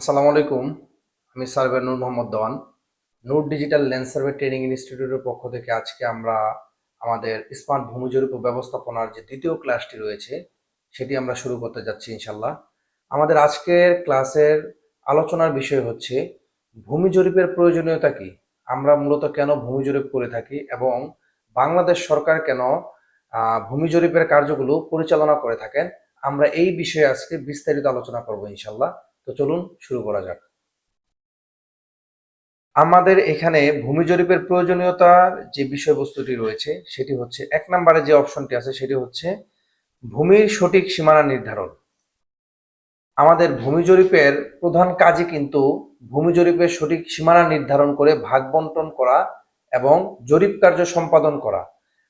আসসালামু আলাইকুম। আমি survey Noor Mohammad Dewan. Noor digital land survey training ইনস্টিটিউটের পক্ষ থেকে আজকে আমরা আমাদের স্মার্ট ভূমি জরিপ ব্যবস্থাপনার যে দ্বিতীয় ক্লাসটি রয়েছে, সেটি আমরা শুরু করতে যাচ্ছি ইনশাল্লাহ আমাদের আজকের ক্লাসের আলোচনার বিষয় হচ্ছে ভূমি জরিপের প্রয়োজনীয়তা কি? আমরা মূলত কেন ভূমি জরিপ করে থাকি এবং বাংলাদেশ সরকার কেন ভূমি জরিপের কার্যগুলো পরিচালনা করে থাকেন? আমরা এই বিষয়ে আজকে বিস্তারিত আলোচনা করব ইনশাল্লাহ তো চলুন শুরু করা যাক। আমাদের এখানে ভূমি জরিপের প্রয়োজনীয়তার যে বিষয়বস্তুটি রয়েছে, সেটি হচ্ছে এক নম্বরে যে অপশনটি আছে, সেটি হচ্ছে ভূমির সঠিক সীমানা নির্ধারণ। আমাদের ভূমি জরিপের প্রধান কাজই কিন্তু ভূমি জরিপের সঠিক সীমানা নির্ধারণ করে ভাগ বন্টন করা এবং জরিপ কার্য সম্পাদন করা।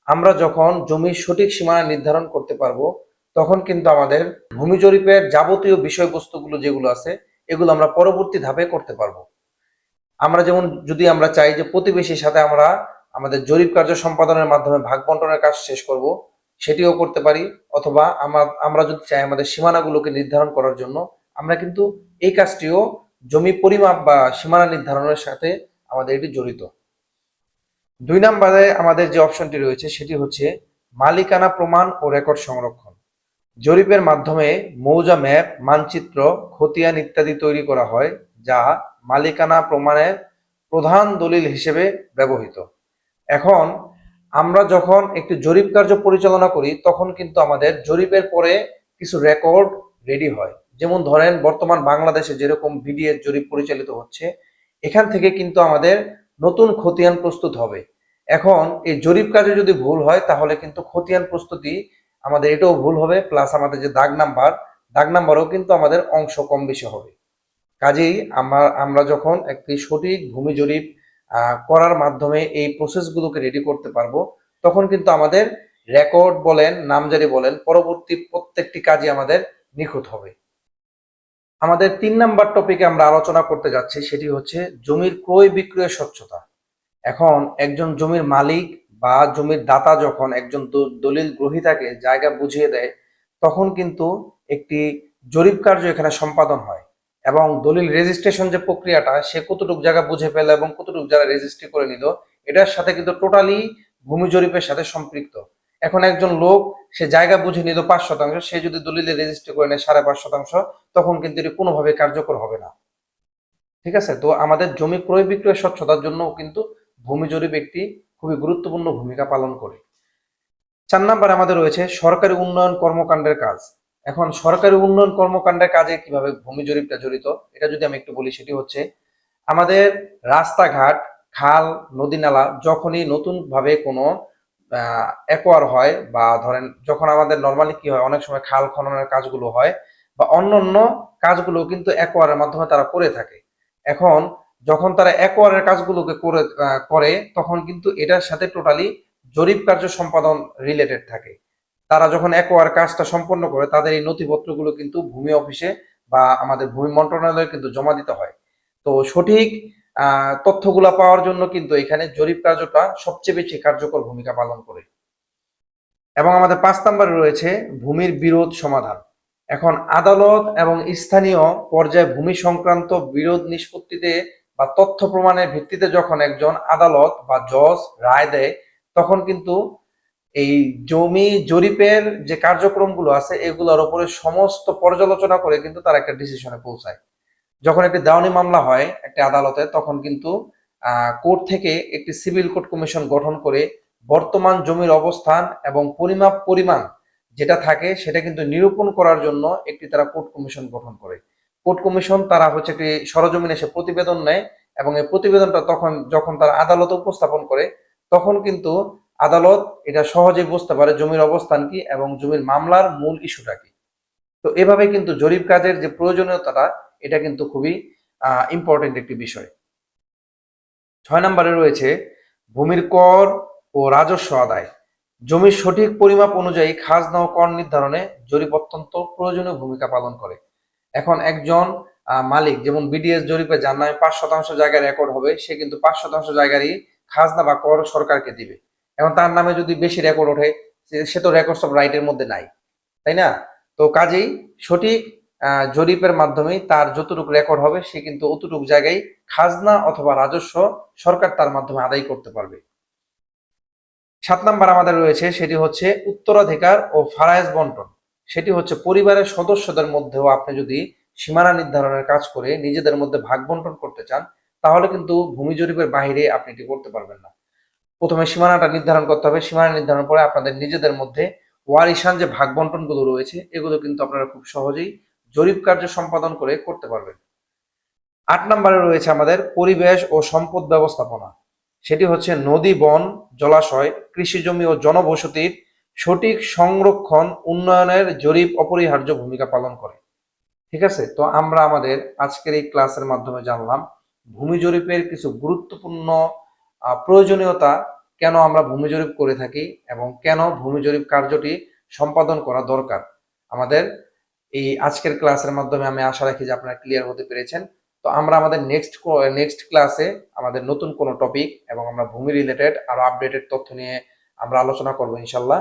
আমরা যখন জমির সঠিক সীমানা নির্ধারণ করতে পারব তখন কিন্তু আমাদের ভূমি জরিপের যাবতীয় বিষয়বস্তুগুলো যেগুলো আছে, এগুলো আমরা পরবর্তী ধাপে করতে পারব। আমরা যেমন যদি আমরা চাই যে প্রতিবেশীর সাথে আমরা আমাদের জরিপ কার্য সম্পাদনের মাধ্যমে ভাগ বন্টনের কাজ শেষ করব, সেটিও করতে পারি, অথবা আমরা যদি চাই আমাদের সীমানাগুলোকে নির্ধারণ করার জন্য, আমরা কিন্তু এই কাজটিও জমি পরিমাপ বা সীমানা নির্ধারণের সাথে আমাদের এটি জড়িত। দুই নম্বরে আমাদের যে অপশনটি রয়েছে, সেটি হচ্ছে মালিকানা প্রমাণ ও রেকর্ড সংরক্ষণ। জরিপের মাধ্যমে মৌজা ম্যাপ, মানচিত্র, খতিয়ান ইত্যাদি তৈরি করা হয়, যা মালিকানা প্রমাণের প্রধান দলিল হিসেবে ব্যবহৃত। এখন আমরা যখন একটি জরিপ কার্য পরিচালনা করি, তখন কিন্তু আমাদের জরিপের পরে কিছু রেকর্ড রেডি হয়। যেমন ধরেন, বর্তমান বাংলাদেশে যেরকম বিডিএস জরিপ পরিচালিত হচ্ছে, এখান থেকে কিন্তু আমাদের নতুন খতিয়ান প্রস্তুত হবে। এখন এই জরিপ কাজে যদি ভুল হয়, তাহলে কিন্তু খতিয়ান প্রস্তুতি আমাদের এটাও ভুল হবে প্লাস আমাদের যে দাগ নাম্বার দাগ নাম্বারও কিন্তু আমাদের অংশ কম বেশি হবে। কাজেই আমরা আমরা যখন একটি সঠিক ভূমি জরিপ করার মাধ্যমে এই প্রসেসগুলোকে রেডি করতে পারব, তখন কিন্তু আমাদের রেকর্ড বলেন, নামজারি বলেন, পরবর্তী প্রত্যেকটি কাজই আমাদের নিখুঁত হবে। আমাদের তিন নাম্বার টপিকে আমরা আলোচনা করতে যাচ্ছি, সেটি হচ্ছে জমির ক্রয় বিক্রয়ের স্বচ্ছতা। এখন একজন জমির মালিক বা জমির দাতা যখন একজন দলিল গ্রহীতাকে জায়গা বুঝিয়ে দেয়, তখন কিন্তু একটি জরিপ কার্য এখানে সম্পাদন হয় এবং দলিল রেজিস্ট্রেশন যে প্রক্রিয়াটা, সে কতটুকু জায়গা বুঝে পেল এবং কতটুকু জায়গা রেজিস্ট্রি করে নিল, এটার সাথে কিন্তু টোটালি ভূমি জরিপের সাথে সম্পৃক্ত। এখন একজন লোক, সে জায়গা বুঝে নিল পাঁচ শতাংশ, সে যদি দলিলে রেজিস্ট্রি করে নেয় সাড়ে পাঁচ শতাংশ, তখন কিন্তু এটি কোনোভাবে কার্যকর হবে না। ঠিক আছে? তো আমাদের জমি ক্রয় বিক্রয় স্বচ্ছতার জন্য কিন্তু ভূমি জরিপ একটি খুবই গুরুত্বপূর্ণ ভূমিকা পালন করে। চার নাম্বার আমাদের রয়েছে সরকারি উন্নয়ন কর্মকাণ্ডের কাজ। এখন সরকারি উন্নয়ন কর্মকাণ্ডের কাজে কীভাবে ভূমি জরিপটা জড়িত, এটা যদি আমি একটু বলি সেটি হচ্ছে, আমাদের রাস্তাঘাট, খাল নদী নালা যখনই নতুন ভাবে কোনো একোয়ার হয় বা ধরেন যখন আমাদের নর্মালি কি হয়, অনেক সময় খাল খননের কাজগুলো হয় বা অন্য অন্য কাজগুলো কিন্তু একোয়ারের মাধ্যমে তারা করে থাকে। এখন যখন তারা একোয়ারের কাজগুলোকে করে করে, তখন কিন্তু এটার সাথে টোটালি জরিপ কার্য সম্পাদন রিলেটেড থাকে। তারা যখন একোয়ার কাজটা সম্পন্ন করে, তাদের এই নথিপত্রগুলো কিন্তু ভূমি অফিসে বা আমাদের ভূমি মন্ত্রণালয়ে কিন্তু জমা দিতে হয়। তো সঠিক তথ্যগুলা পাওয়ার জন্য কিন্তু এখানে জরিপ কার্যটা সবচেয়ে বেশি কার্যকর ভূমিকা পালন করে। এবং আমাদের পাঁচ নম্বরে রয়েছে ভূমির বিরোধ সমাধান। এখন আদালত এবং স্থানীয় পর্যায়ে ভূমি সংক্রান্ত বিরোধ নিষ্পত্তিতে বা তথ্য প্রমাণের ভিত্তিতে যখন একজন আদালত বা জজ রায় দেয়, তখন কিন্তু এই জমি জরিপের যে কার্যক্রমগুলো আছে, এগুলোর উপরে সমস্ত পর্যালোচনা করে কিন্তু তারা একটা ডিসিশনে পৌঁছায়। যখন একটি দাওনি মামলা হয় একটি আদালতে, তখন কিন্তু কোর্ট থেকে একটি সিভিল কোর্ট কমিশন গঠন করে বর্তমান জমির অবস্থান এবং পরিমাপ পরিমাণ যেটা থাকে, সেটা কিন্তু নিরূপণ করার জন্য একটি তারা কোর্ট কমিশন গঠন করে। কোর্ট কমিশন তারা হচ্ছে একটি সরজমিনে এসে প্রতিবেদন নেয় এবং এই প্রতিবেদনটা তখন যখন তারা আদালতে উপস্থাপন করে, তখন কিন্তু আদালত এটা সহজে বুঝতে পারে জমির অবস্থান কি এবং জমির মামলার মূল ইস্যুটা কি। তো এভাবে কিন্তু জরিপ কাজের যে প্রয়োজনীয়তাটা, এটা কিন্তু খুবই ইম্পর্টেন্ট একটি বিষয়। ছয় নম্বরে রয়েছে ভূমির কর ও রাজস্ব আদায়। জমির সঠিক পরিমাপ অনুযায়ী খাজনা ও কর নির্ধারণে জরিপ অত্যন্ত প্রয়োজনীয় ভূমিকা পালন করে। এখন একজন মালিক যেমন বিডিএস জরিপে যার নামে পাঁচ শতাংশ জায়গায় রেকর্ড হবে, সে কিন্তু পাঁচ শতাংশ জায়গারই খাজনা বা কর সরকারকে দিবে। এখন তার নামে যদি বেশি রেকর্ড ওঠে, সে- তো রেকর্ডস অফ রাইটের মধ্যে নাই। তাই না? তো কাজেই সঠিক জরিপের মাধ্যমেই তার যতটুকু রেকর্ড হবে, সে কিন্তু অতটুকু জায়গায় খাজনা অথবা রাজস্ব সরকার তার মাধ্যমে আদায় করতে পারবে। সাত নাম্বার আমাদের রয়েছে, সেটি হচ্ছে উত্তরাধিকার ও ফারায়েজ বন্টন। সেটি হচ্ছে পরিবারের সদস্যদের মধ্যেও আপনি যদি সীমানা নির্ধারণের কাজ করে নিজেদের মধ্যে ভাগ বন্টন করতে চান, তাহলে কিন্তু ভূমি জরিপের বাইরে আপনি এটি করতে পারবেন না। প্রথমে সীমানাটা নির্ধারণ করতে হবে। সীমানা নির্ধারণ করে আপনাদের নিজেদের মধ্যে ওয়ারিশান যে ভাগ বন্টনগুলো রয়েছে, এগুলো কিন্তু আপনারা খুব সহজেই জরিপ কার্য সম্পাদন করে করতে পারবেন। আট নম্বরে রয়েছে আমাদের পরিবেশ ও সম্পদ ব্যবস্থাপনা। সেটি হচ্ছে নদী, বন, জলাশয়, কৃষি জমি ও জনবসতির সঠিক সংরক্ষণ উন্নয়নের জরিপ অপরিহার্য ভূমিকা পালন করে। ঠিক আছে? তো আমরা আমাদের আজকের এই ক্লাসের মাধ্যমে জানলাম, ভূমি জরিপের কিছু গুরুত্বপূর্ণ প্রয়োজনীয়তা কেন আমরা ভূমি জরিপ করে থাকি এবং কেন ভূমি জরিপ কার্যটি সম্পাদন করা দরকার। আমাদের এই আজকের ক্লাসের মাধ্যমে আমি আশা রাখি যে আপনারা ক্লিয়ার হতে পেরেছেন। তো আমরা আমাদের নেক্সট নেক্সট ক্লাসে আমাদের নতুন কোনো টপিক এবং আমরা ভূমি রিলেটেড আরও আপডেটেড তথ্য নিয়ে আমরা আলোচনা করব ইনশাল্লাহ।